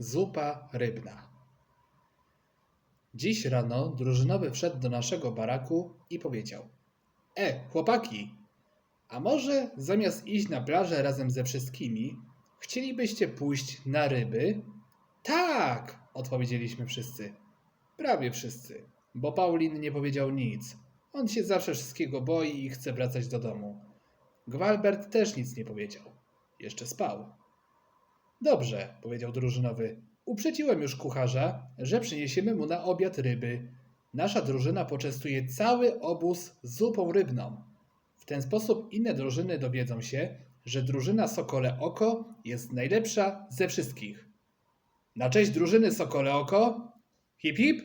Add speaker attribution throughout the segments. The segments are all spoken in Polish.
Speaker 1: Zupa rybna. Dziś rano drużynowy wszedł do naszego baraku i powiedział: E, chłopaki, a może zamiast iść na plażę razem ze wszystkimi, chcielibyście pójść na ryby? Tak, odpowiedzieliśmy wszyscy. Prawie wszyscy, bo Paulin nie powiedział nic. On się zawsze wszystkiego boi i chce wracać do domu. Gwalbert też nic nie powiedział. Jeszcze spał. Dobrze, powiedział drużynowy. Uprzedziłem już kucharza, że przyniesiemy mu na obiad ryby. Nasza drużyna poczęstuje cały obóz zupą rybną. W ten sposób inne drużyny dowiedzą się, że drużyna Sokole Oko jest najlepsza ze wszystkich. Na cześć drużyny Sokole Oko, hip hip,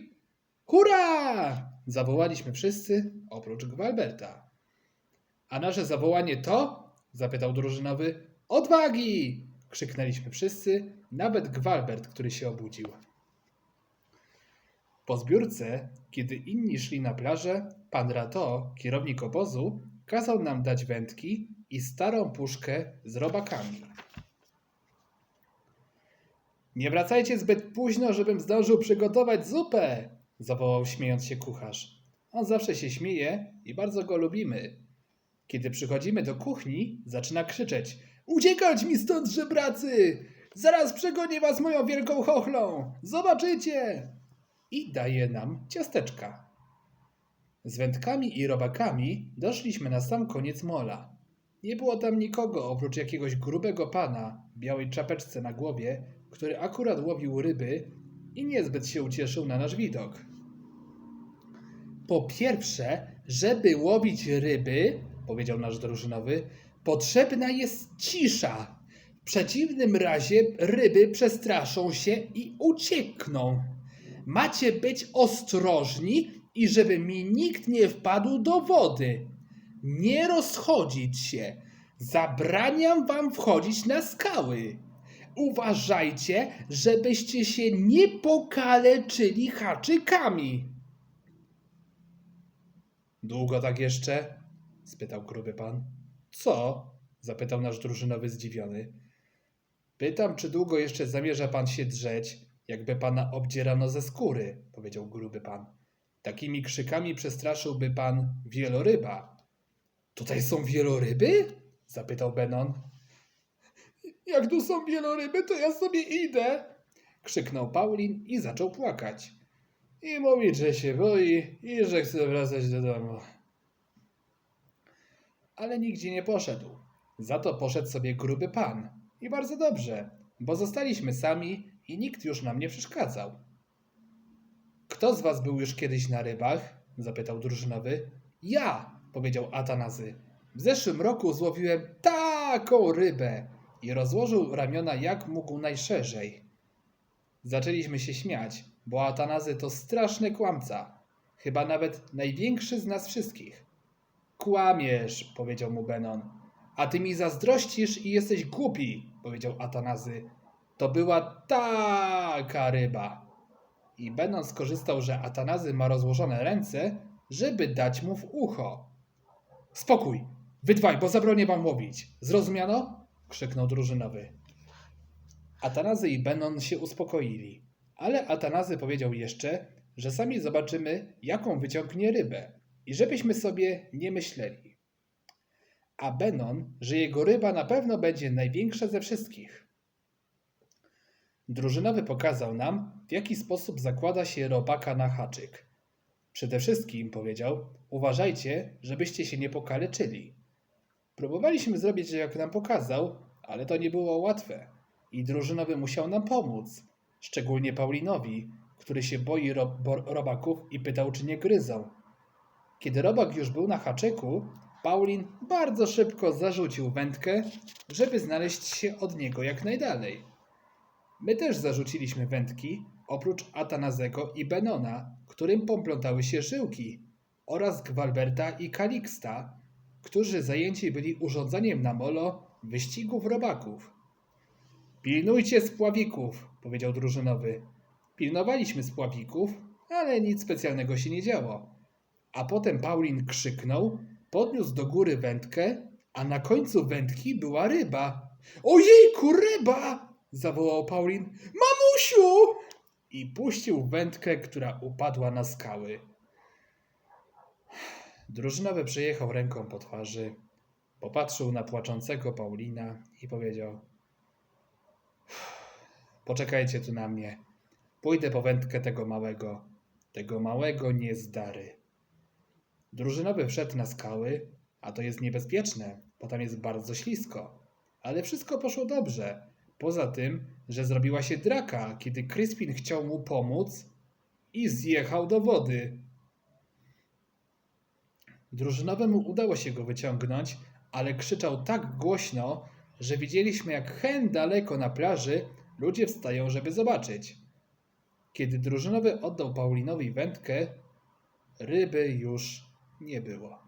Speaker 1: hurra! Zawołaliśmy wszyscy, oprócz Gwalberta. A nasze zawołanie to? zapytał drużynowy. Odwagi! Krzyknęliśmy wszyscy, nawet Gwalbert, który się obudził. Po zbiórce, kiedy inni szli na plażę, pan Rato, kierownik obozu, kazał nam dać wędki i starą puszkę z robakami. Nie wracajcie zbyt późno, żebym zdążył przygotować zupę, zawołał śmiejąc się kucharz. On zawsze się śmieje i bardzo go lubimy. Kiedy przychodzimy do kuchni, zaczyna krzyczeć: Uciekać mi stąd, żebracy! Zaraz przegonię was moją wielką chochlą! Zobaczycie! I daje nam ciasteczka. Z wędkami i robakami doszliśmy na sam koniec mola. Nie było tam nikogo oprócz jakiegoś grubego pana w białej czapeczce na głowie, który akurat łowił ryby i niezbyt się ucieszył na nasz widok. Po pierwsze, żeby łowić ryby, powiedział nasz drużynowy, potrzebna jest cisza. W przeciwnym razie ryby przestraszą się i uciekną. Macie być ostrożni i żeby mi nikt nie wpadł do wody. Nie rozchodzić się. Zabraniam wam wchodzić na skały. Uważajcie, żebyście się nie pokaleczyli haczykami. Długo tak jeszcze? spytał gruby pan. Co? zapytał nasz drużynowy zdziwiony. Pytam, czy długo jeszcze zamierza pan się drzeć, jakby pana obdzierano ze skóry, powiedział gruby pan. Takimi krzykami przestraszyłby pan wieloryba. Tutaj są wieloryby? zapytał Benon. Jak tu są wieloryby, to ja sobie idę, krzyknął Paulin i zaczął płakać. I mówi, że się boi i że chce wracać do domu. Ale nigdzie nie poszedł. Za to poszedł sobie gruby pan. I bardzo dobrze, bo zostaliśmy sami i nikt już nam nie przeszkadzał. Kto z was był już kiedyś na rybach? zapytał drużynowy. Ja, powiedział Atanazy. W zeszłym roku złowiłem taką rybę i rozłożył ramiona jak mógł najszerzej. Zaczęliśmy się śmiać, bo Atanazy to straszny kłamca. Chyba nawet największy z nas wszystkich. Kłamiesz, powiedział mu Benon. A ty mi zazdrościsz i jesteś głupi, powiedział Atanazy. To była taka ryba. I Benon skorzystał, że Atanazy ma rozłożone ręce, żeby dać mu w ucho. Spokój, wy dwaj, bo zabronię wam łowić. Zrozumiano? krzyknął drużynowy. Atanazy i Benon się uspokoili, ale Atanazy powiedział jeszcze, że sami zobaczymy, jaką wyciągnie rybę i żebyśmy sobie nie myśleli. A Benon, że jego ryba na pewno będzie największa ze wszystkich. Drużynowy pokazał nam, w jaki sposób zakłada się robaka na haczyk. Przede wszystkim, powiedział, uważajcie, żebyście się nie pokaleczyli. Próbowaliśmy zrobić, jak nam pokazał, ale to nie było łatwe i drużynowy musiał nam pomóc, szczególnie Paulinowi, który się boi ro bo- robaków i pytał, czy nie gryzą. Kiedy robak już był na haczyku, Paulin bardzo szybko zarzucił wędkę, żeby znaleźć się od niego jak najdalej. My też zarzuciliśmy wędki, oprócz Atanazego i Benona, którym poplątały się żyłki, oraz Gwalberta i Kaliksta, którzy zajęci byli urządzaniem na molo wyścigów robaków. Pilnujcie spławików, powiedział drużynowy. Pilnowaliśmy spławików, ale nic specjalnego się nie działo. A potem Paulin krzyknął, podniósł do góry wędkę, a na końcu wędki była ryba. Ojejku, ryba! zawołał Paulin. Mamusiu! I puścił wędkę, która upadła na skały. Drużynowy przejechał ręką po twarzy, popatrzył na płaczącego Paulina i powiedział: Poczekajcie tu na mnie. Pójdę po wędkę tego małego, tego małego niezdary. Drużynowy wszedł na skały, a to jest niebezpieczne, bo tam jest bardzo ślisko. Ale wszystko poszło dobrze. Poza tym, że zrobiła się draka, kiedy Crispin chciał mu pomóc i zjechał do wody. Drużynowemu udało się go wyciągnąć, ale krzyczał tak głośno, że widzieliśmy jak hen daleko na plaży ludzie wstają, żeby zobaczyć. Kiedy drużynowy oddał Paulinowi wędkę, ryby już nie było.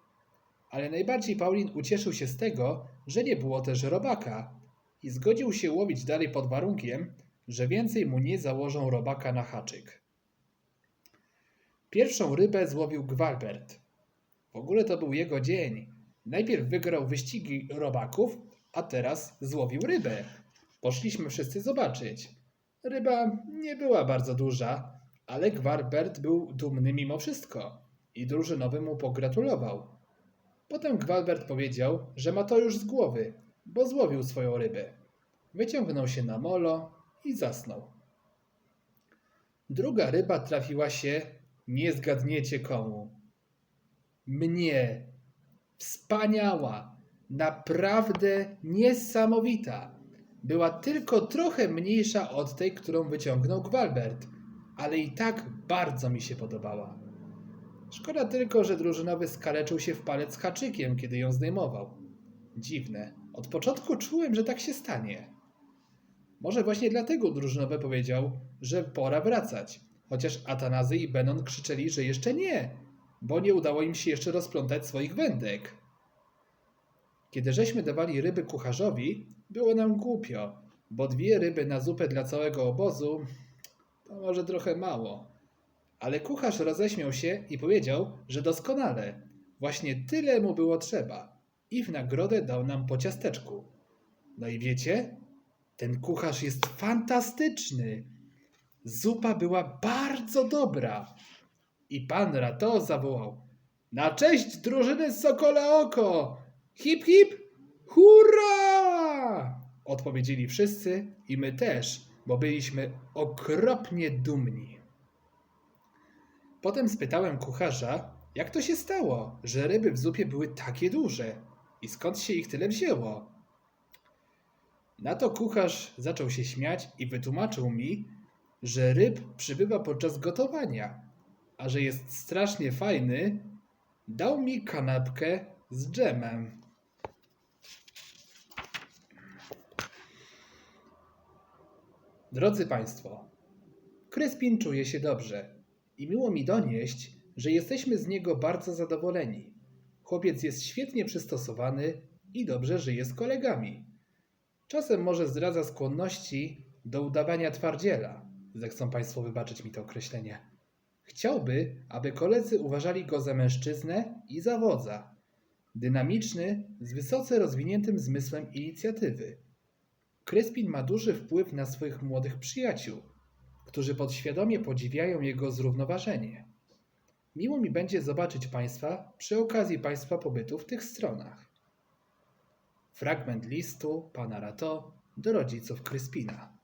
Speaker 1: Ale najbardziej Paulin ucieszył się z tego, że nie było też robaka i zgodził się łowić dalej pod warunkiem, że więcej mu nie założą robaka na haczyk. Pierwszą rybę złowił Gwalbert. W ogóle to był jego dzień. Najpierw wygrał wyścigi robaków, a teraz złowił rybę. Poszliśmy wszyscy zobaczyć. Ryba nie była bardzo duża, ale Gwalbert był dumny mimo wszystko i drużynowy mu pogratulował. Potem Gwalbert powiedział, że ma to już z głowy, bo złowił swoją rybę. Wyciągnął się na molo i zasnął. Druga ryba trafiła się, nie zgadniecie komu. Mnie. Wspaniała, naprawdę niesamowita. Była tylko trochę mniejsza od tej, którą wyciągnął Gwalbert, ale i tak bardzo mi się podobała. Szkoda tylko, że drużynowy skaleczył się w palec haczykiem, kiedy ją zdejmował. Dziwne. Od początku czułem, że tak się stanie. Może właśnie dlatego drużynowy powiedział, że pora wracać. Chociaż Atanazy i Benon krzyczeli, że jeszcze nie, bo nie udało im się jeszcze rozplątać swoich wędek. Kiedy żeśmy dawali ryby kucharzowi, było nam głupio, bo dwie ryby na zupę dla całego obozu to może trochę mało. Ale kucharz roześmiał się i powiedział, że doskonale. Właśnie tyle mu było trzeba. I w nagrodę dał nam po ciasteczku. No i wiecie? Ten kucharz jest fantastyczny. Zupa była bardzo dobra. I pan Rato zawołał. Na cześć drużyny Sokole Oko! Hip hip! Hurra! Odpowiedzieli wszyscy i my też, bo byliśmy okropnie dumni. Potem spytałem kucharza, jak to się stało, że ryby w zupie były takie duże i skąd się ich tyle wzięło. Na to kucharz zaczął się śmiać i wytłumaczył mi, że ryb przybywa podczas gotowania, a że jest strasznie fajny, dał mi kanapkę z dżemem. Drodzy Państwo, Kryspin czuje się dobrze i miło mi donieść, że jesteśmy z niego bardzo zadowoleni. Chłopiec jest świetnie przystosowany i dobrze żyje z kolegami. Czasem może zdradza skłonności do udawania twardziela. Zechcą Państwo wybaczyć mi to określenie. Chciałby, aby koledzy uważali go za mężczyznę i za wodza. Dynamiczny, z wysoce rozwiniętym zmysłem inicjatywy. Kryspin ma duży wpływ na swoich młodych przyjaciół, którzy podświadomie podziwiają jego zrównoważenie. Miło mi będzie zobaczyć Państwa przy okazji Państwa pobytu w tych stronach. Fragment listu pana Rato do rodziców Kryspina.